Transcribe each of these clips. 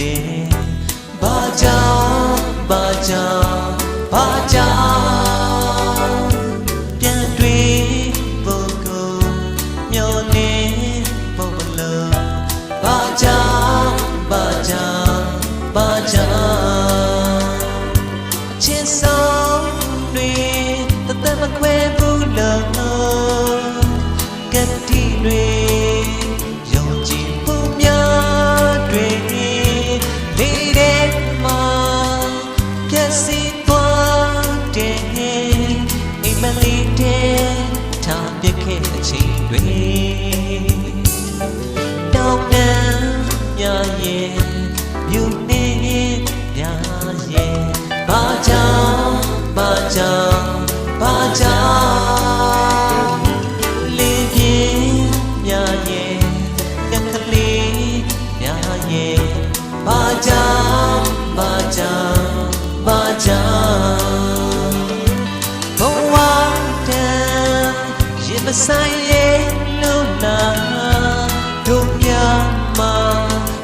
တယ်ဘာကြောင့်ဘာကြောင့်ဘာကြောင့်ပြန်တွေ့ဖို့ကိုမျောနေဖို့မလို့ဘာကြောင့်ဘာကြောင့်ဘာကြောင့်အချစ်ဆုံးတွေတသက်မခွဲဘူးလို့ကတိတွေ ခဲ့အချိန်တွေတောင်းတမ်းများရဲ့မြူနေများရဲ့ဘာကြောင့်ဘာကြောင့်ဘာကြောင့် မဆိုင်ရဲ့လို့လာတို့များမှာ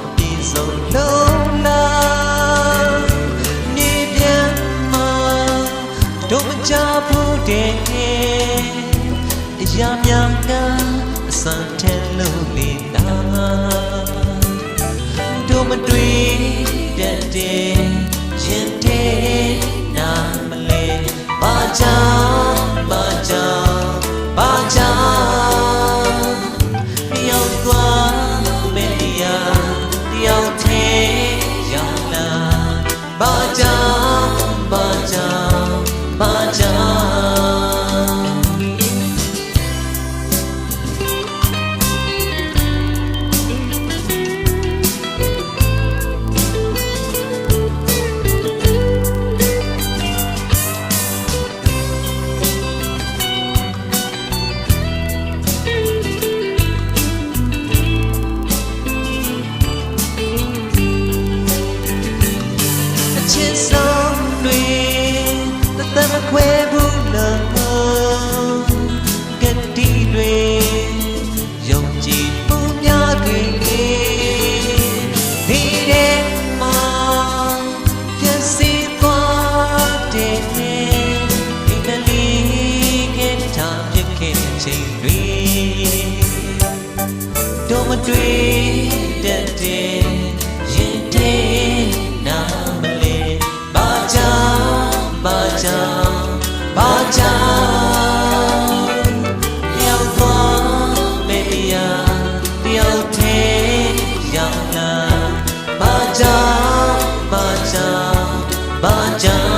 အပြည့်စုံလုံးလားနေပြန်မှာတို့မကြဘူးတဲ့အရာများကအစံထဲလို့လေနာတို့မတွေ့တတ်တဲ့ရင်ထဲနာမလဲဘာကြော တ ဘာကြောင့်